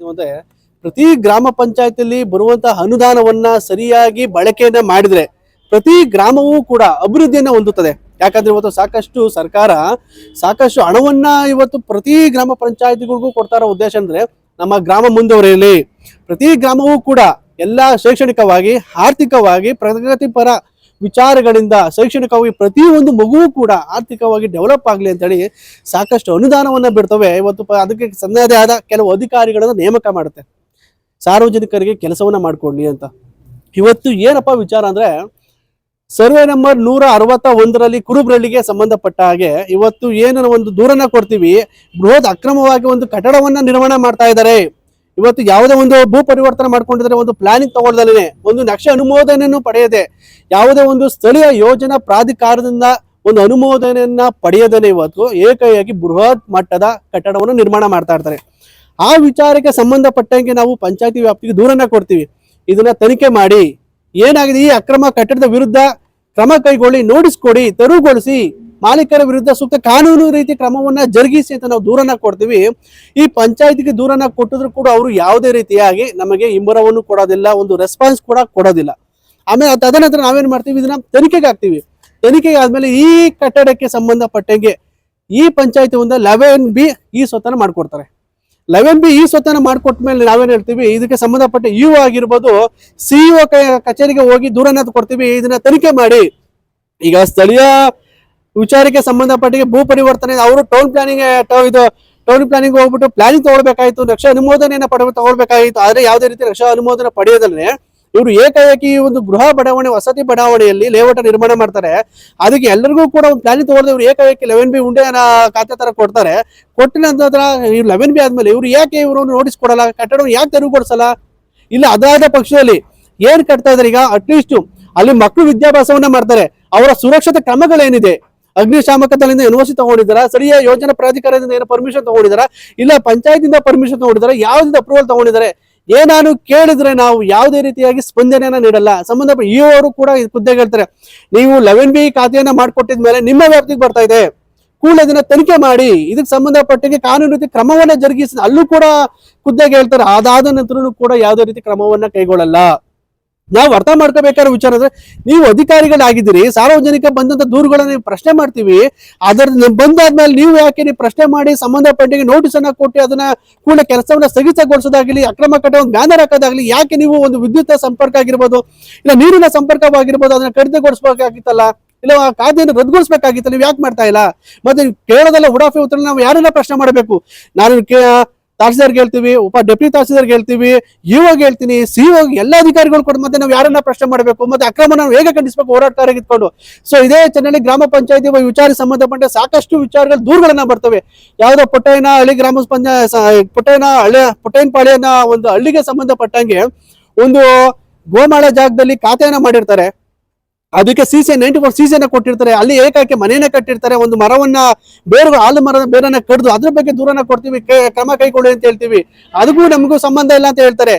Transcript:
ಅಂದ್ರೆ ಪ್ರತಿ ಗ್ರಾಮ ಪಂಚಾಯತಿಯಲ್ಲಿ ಬರುವಂತಹ ಅನುದಾನವನ್ನ ಸರಿಯಾಗಿ ಬಳಕೆಯನ್ನ ಮಾಡಿದ್ರೆ ಪ್ರತಿ ಗ್ರಾಮವೂ ಕೂಡ ಅಭಿವೃದ್ಧಿಯನ್ನ ಹೊಂದುತ್ತದೆ. ಯಾಕಂದ್ರೆ ಇವತ್ತು ಸಾಕಷ್ಟು ಸರ್ಕಾರ ಸಾಕಷ್ಟು ಹಣವನ್ನ ಇವತ್ತು ಪ್ರತಿ ಗ್ರಾಮ ಪಂಚಾಯತಿಗಳಿಗೂ ಕೊಡ್ತಾ ಉದ್ದೇಶ ಅಂದ್ರೆ ನಮ್ಮ ಗ್ರಾಮ ಮುಂದುವರಿಯಲಿ. ಪ್ರತಿ ಗ್ರಾಮವೂ ಕೂಡ ಎಲ್ಲ ಶೈಕ್ಷಣಿಕವಾಗಿ, ಆರ್ಥಿಕವಾಗಿ, ಪ್ರಗತಿಪರ ವಿಚಾರಗಳಿಂದ ಶೈಕ್ಷಣಿಕವಾಗಿ ಪ್ರತಿಯೊಂದು ಮಗುವು ಕೂಡ ಆರ್ಥಿಕವಾಗಿ ಡೆವಲಪ್ ಆಗಲಿ ಅಂತೇಳಿ ಸಾಕಷ್ಟು ಅನುದಾನವನ್ನ ಬಿಡ್ತವೆ. ಇವತ್ತು ಅದಕ್ಕೆ ಸನ್ನದೇ ಆದ ಕೆಲವು ಅಧಿಕಾರಿಗಳನ್ನು ನೇಮಕ ಮಾಡುತ್ತೆ. ಸಾರ್ವಜನಿಕರಿಗೆ ಕೆಲಸವನ್ನ ಮಾಡಿಕೊಡ್ಲಿ ಅಂತ. ಇವತ್ತು ಏನಪ್ಪ ವಿಚಾರ ಅಂದ್ರೆ, ಸರ್ವೆ ನಂಬರ್ ನೂರ ಅರವತ್ತ ಒಂದರಲ್ಲಿ ಕುರುಬ್ರಳ್ಳಿಗೆ ಸಂಬಂಧಪಟ್ಟ ಹಾಗೆ ಇವತ್ತು ಏನೋ ಒಂದು ದೂರನ ಕೊಡ್ತೀವಿ, ಬೃಹತ್ ಅಕ್ರಮವಾಗಿ ಒಂದು ಕಟ್ಟಡವನ್ನು ನಿರ್ಮಾಣ ಮಾಡ್ತಾ ಇದ್ದಾರೆ. ಇವತ್ತು ಯಾವುದೇ ಒಂದು ಭೂ ಪರಿವರ್ತನೆ ಮಾಡ್ಕೊಂಡಿದ್ರೆ ಒಂದು ಪ್ಲಾನಿಂಗ್ ತಗೊಳ್ದಲೇ ಒಂದು ನಕ್ಷೆ ಅನುಮೋದನೆಯನ್ನು ಪಡೆಯದೆ, ಯಾವುದೇ ಒಂದು ಸ್ಥಳೀಯ ಯೋಜನಾ ಪ್ರಾಧಿಕಾರದಿಂದ ಒಂದು ಅನುಮೋದನೆಯನ್ನ ಪಡೆಯದೇ ಇವತ್ತು ಏಕೈಯಾಗಿ ಬೃಹತ್ ಮಟ್ಟದ ಕಟ್ಟಡವನ್ನು ನಿರ್ಮಾಣ ಮಾಡ್ತಾ ಇರ್ತಾರೆ. ಆ ವಿಚಾರಕ್ಕೆ ಸಂಬಂಧಪಟ್ಟಂಗೆ ನಾವು ಪಂಚಾಯತಿ ವ್ಯಾಪ್ತಿಗೆ ದೂರನ್ನ ಕೊಡ್ತೀವಿ. ಇದನ್ನ ತನಿಖೆ ಮಾಡಿ, ಏನಾಗಿದೆ ಈ ಅಕ್ರಮ ಕಟ್ಟಡದ ವಿರುದ್ಧ ಕ್ರಮ ಕೈಗೊಳ್ಳಿ, ನೋಟಿಸ್ ಕೊಡಿ, ತೆರವುಗೊಳಿಸಿ ಮಾಲೀಕರ ವಿರುದ್ಧ ಸೂಕ್ತ ಕಾನೂನು ರೀತಿ ಕ್ರಮವನ್ನ ಜರುಗಿಸಿ ಅಂತ ನಾವು ದೂರನ್ನ ಕೊಡ್ತೀವಿ. ಈ ಪಂಚಾಯತ್ಗೆ ದೂರನ್ನ ಕೊಟ್ಟಿದ್ರು ಕೂಡ ಅವರು ಯಾವುದೇ ರೀತಿಯಾಗಿ ನಮಗೆ ಇಂಬರವನ್ನು ಕೊಡೋದಿಲ್ಲ, ಒಂದು ರೆಸ್ಪಾನ್ಸ್ ಕೂಡ ಕೊಡೋದಿಲ್ಲ. ಆಮೇಲೆ ತದನಂತರ ನಾವೇನ್ ಮಾಡ್ತೀವಿ? ಇದನ್ನ ತನಿಖೆಗೆ ಹಾಕ್ತೀವಿ. ತನಿಖೆಗೆ ಆದ್ಮೇಲೆ ಈ ಕಟ್ಟಡಕ್ಕೆ ಸಂಬಂಧಪಟ್ಟಂಗೆ ಈ ಪಂಚಾಯತಿ ಒಂದು ಲೆವೆನ್ ಬಿ ಈ ಸ್ವತ್ತನ ಮಾಡ್ಕೊಡ್ತಾರೆ. ಲೆವೆನ್ ಬಿ ಈ ಸ್ವತ್ತನ ಮಾಡ್ಕೊಟ್ಟ ಮೇಲೆ ನಾವೇನ್ ಹೇಳ್ತೀವಿ? ಇದಕ್ಕೆ ಸಂಬಂಧಪಟ್ಟ ಯು ಆಗಿರ್ಬೋದು ಸಿಇಒ ಕಚೇರಿಗೆ ಹೋಗಿ ದೂರನ್ನ ಕೊಡ್ತೀವಿ. ಇದನ್ನ ತನಿಖೆ ಮಾಡಿ. ಈಗ ಸ್ಥಳೀಯ ವಿಚಾರಕ್ಕೆ ಸಂಬಂಧಪಟ್ಟಿಗೆ ಭೂ ಪರಿವರ್ತನೆ, ಅವರು ಟೌನ್ ಪ್ಲಾನಿಂಗ್ ಇದು ಟೌನ್ ಪ್ಲಾನಿಂಗ್ ಹೋಗ್ಬಿಟ್ಟು ಪ್ಲಾನಿಂಗ್ ತಗೊಳ್ಬೇಕಾಯ್ತು, ರಕ್ಷಾ ಅನುಮೋದನೆಯನ್ನು ಪಡೆದು ತಗೊಳ್ಬೇಕಾಗಿತ್ತು ಆದ್ರೆ ಯಾವುದೇ ರೀತಿ ರಕ್ಷಾ ಅನುಮೋದನೆ ಪಡೆಯೋದಲ್ಲೇ ಇವರು ಏಕಾಏಕಿ ಈ ಒಂದು ಗೃಹ ಬಡಾವಣೆ, ವಸತಿ ಬಡಾವಣೆಯಲ್ಲಿ ಲೇಔಟ್ ನಿರ್ಮಾಣ ಮಾಡ್ತಾರೆ. ಅದಕ್ಕೆ ಎಲ್ಲರಿಗೂ ಕೂಡ ಒಂದು ಪ್ಲಾನಿಂಗ್ ತಗೊಳ್ದೆ ಇವರು ಏಕಾಏಕಿ ಲೆವೆನ್ ಬಿ ಉಂಡೆ ಖಾತೆ ತರ ಕೊಡ್ತಾರೆ. ಕೊಟ್ಟಿನ ನಂತರ ಇವ್ರು ಲೆವೆನ್ ಬಿ ಆದ್ಮೇಲೆ ಇವ್ರು ಯಾಕೆ ಇವರು ನೋಟಿಸ್ ಕೊಡಲ್ಲ? ಕಟ್ಟಡವನ್ನು ಯಾಕೆ ತೆರವುಗೊಳಿಸಲ್ಲ ಇಲ್ಲ, ಅದಾದ ಪಕ್ಷದಲ್ಲಿ ಏನ್ ಕಟ್ತಾ ಇದಾರೆ ಈಗ? ಅಟ್ಲೀಸ್ಟ್ ಅಲ್ಲಿ ಮಕ್ಕಳು ವಿದ್ಯಾಭ್ಯಾಸವನ್ನ ಮಾಡ್ತಾರೆ. ಅವರ ಸುರಕ್ಷತೆ ಕ್ರಮಗಳೇನಿದೆ? ಅಗ್ನಿಶಾಮಕ ದಳದಿಂದ ಎನ್ಒಸಿ ತಗೊಂಡಿದ್ದಾರಾ? ಸ್ಥಳೀಯ ಯೋಜನಾ ಪ್ರಾಧಿಕಾರದಿಂದ ಏನೋ ಪರ್ಮಿಷನ್ ತಗೊಂಡಿದ್ದಾರಾ? ಇಲ್ಲ ಪಂಚಾಯತಿಂದ ಪರ್ಮಿಷನ್ ತಗೊಂಡಿದ್ದಾರೆ? ಯಾವ್ದಿಂದ ಅಪ್ರೂವಲ್ ತಗೊಂಡಿದ್ದಾರೆ? ಏನಾನು ಕೇಳಿದ್ರೆ ನಾವು ಯಾವುದೇ ರೀತಿಯಾಗಿ ಸ್ಪಂದನೆಯನ್ನ ನೀಡಲ್ಲ. ಸಂಬಂಧಪಟ್ಟ ಇ ಅವರು ಕೂಡ ಖುದ್ದಾಗಿ ಹೇಳ್ತಾರೆ. ನೀವು ಲೆವೆನ್ ಬಿ ಖಾತೆಯನ್ನ ಮಾಡ್ಕೊಟ್ಟಿದ ಮೇಲೆ ನಿಮ್ಮ ವ್ಯಾಪ್ತಿಗೆ ಬರ್ತಾ ಇದೆ. ಕೂಡಲೇ ಅದನ್ನ ತನಿಖೆ ಮಾಡಿ. ಇದಕ್ಕೆ ಸಂಬಂಧಪಟ್ಟಿಗೆ ಕಾನೂನು ರೀತಿ ಕ್ರಮವನ್ನ ಜರುಗಿಸಿದ ಅಲ್ಲೂ ಕೂಡ ಖುದ್ದಾಗಿ ಹೇಳ್ತಾರೆ. ಅದಾದ ನಂತರನೂ ಕೂಡ ಯಾವುದೇ ರೀತಿ ಕ್ರಮವನ್ನ ಕೈಗೊಳ್ಳಲ್ಲ. ನಾವು ಅರ್ಥ ಮಾಡ್ಕೋಬೇಕಾದ್ರೆ ವಿಚಾರ ಅಂದ್ರೆ ನೀವು ಅಧಿಕಾರಿಗಳಾಗಿದ್ದೀರಿ, ಸಾರ್ವಜನಿಕ ಬಂದಂತ ದೂರುಗಳನ್ನ ನೀವು ಪ್ರಶ್ನೆ ಮಾಡ್ತೀವಿ ಅದರ ಬಂದಾದ್ಮೇಲೆ ನೀವು ಯಾಕೆ ನೀವು ಪ್ರಶ್ನೆ ಮಾಡಿ ಸಂಬಂಧಪಟ್ಟಿಗೆ ನೋಟಿಸ್ ಅನ್ನ ಕೊಟ್ಟು ಅದನ್ನ ಕೂಡ ಕೆಲಸವನ್ನ ಸ್ಥಗಿತಗೊಳಿಸೋದಾಗ್ಲಿ, ಅಕ್ರಮ ಕಟ್ಟ ಒಂದು ಬ್ಯಾನರ್ ಹಾಕೋದಾಗ್ಲಿ, ಯಾಕೆ ನೀವು ಒಂದು ವಿದ್ಯುತ್ ಸಂಪರ್ಕ ಆಗಿರ್ಬೋದು, ಇಲ್ಲ ನೀರಿನ ಸಂಪರ್ಕವಾಗಿರ್ಬೋದು ಅದನ್ನ ಕಡಿತಗೊಳಿಸಬೇಕಾಗಿತ್ತಲ್ಲ, ಇಲ್ಲ ಆ ಖಾತೆಯನ್ನು ರದ್ದುಗೊಳಿಸಬೇಕಾಗಿತ್ತು, ನೀವು ಯಾಕೆ ಮಾಡ್ತಾ ಇಲ್ಲ? ಮತ್ತೆ ಕೇಳೋದಲ್ಲ ಉಡಾಫಿ ಉತ್ತರ ನಾವು ಯಾರನ್ನ ಪ್ರಶ್ನೆ ಮಾಡಬೇಕು? ನಾನು ತಹಸೀಲ್ದಾರ್ಗೆ ಹೇಳ್ತೀವಿ, ಉಪ ಡೆಪ್ಯೂಟಿ ತಹಸೀಲ್ದಾರ್ಗೆ ಹೇಳ್ತೀವಿ ಇವಾಗ ಹೇಳ್ತೀನಿ ಸಿಒ ಎಲ್ಲ ಅಧಿಕಾರಿಗಳು ಕೊಟ್ಟು ಮತ್ತೆ ನಾವು ಯಾರನ್ನ ಪ್ರಶ್ನೆ ಮಾಡಬೇಕು, ಮತ್ತೆ ಅಕ್ರಮ ನಾವು ಹೇಗೆ ಖಂಡಿಸಬೇಕು ಹೋರಾಟಗಾರರಿಗೆ ಇಟ್ಕೊಂಡು ಸೊ ಇದೇ ಚೆನ್ನಳ್ಳಿ ಗ್ರಾಮ ಪಂಚಾಯತಿ ವಿಚಾರ ಸಂಬಂಧಪಟ್ಟ ಸಾಕಷ್ಟು ವಿಚಾರಗಳು ದೂರುಗಳನ್ನ ಬರ್ತವೆ. ಯಾವುದೋ ಪುಟ್ಟಯ್ಯನ ಹಳ್ಳಿ ಗ್ರಾಮ ಪಂಚಾಯತ್ ಪುಟ್ಟಯ್ಯನ ಹಳ್ಳಿ ಪುಟ್ಟಯ್ಯನಪಾಳ್ಯನ ಒಂದು ಹಳ್ಳಿಗೆ ಸಂಬಂಧಪಟ್ಟಂಗೆ ಒಂದು ಗೋಮಾಳ ಜಾಗದಲ್ಲಿ ಖಾತೆಯನ್ನ ಮಾಡಿರ್ತಾರೆ. ಅದಕ್ಕೆ C C ninety four C ಅನ್ನ ಕೊಟ್ಟಿರ್ತಾರೆ. ಅಲ್ಲಿ ಏಕಾಕಿ ಮನೆಯನ್ನ ಕಟ್ಟಿರ್ತಾರೆ. ಒಂದು ಮರವನ್ನ ಬೇರೆ ಹಾಲು ಮರದ ಬೇರನ್ನ ಕಡ್ದು ಅದ್ರ ಬಗ್ಗೆ ದೂರನ ಕೊಡ್ತೀವಿ. ಕ್ರಮ ಕೈಗೊಳ್ಳಿ ಅಂತ ಹೇಳ್ತೀವಿ. ಅದಕ್ಕೂ ನಮಗೂ ಸಂಬಂಧ ಇಲ್ಲ ಅಂತ ಹೇಳ್ತಾರೆ.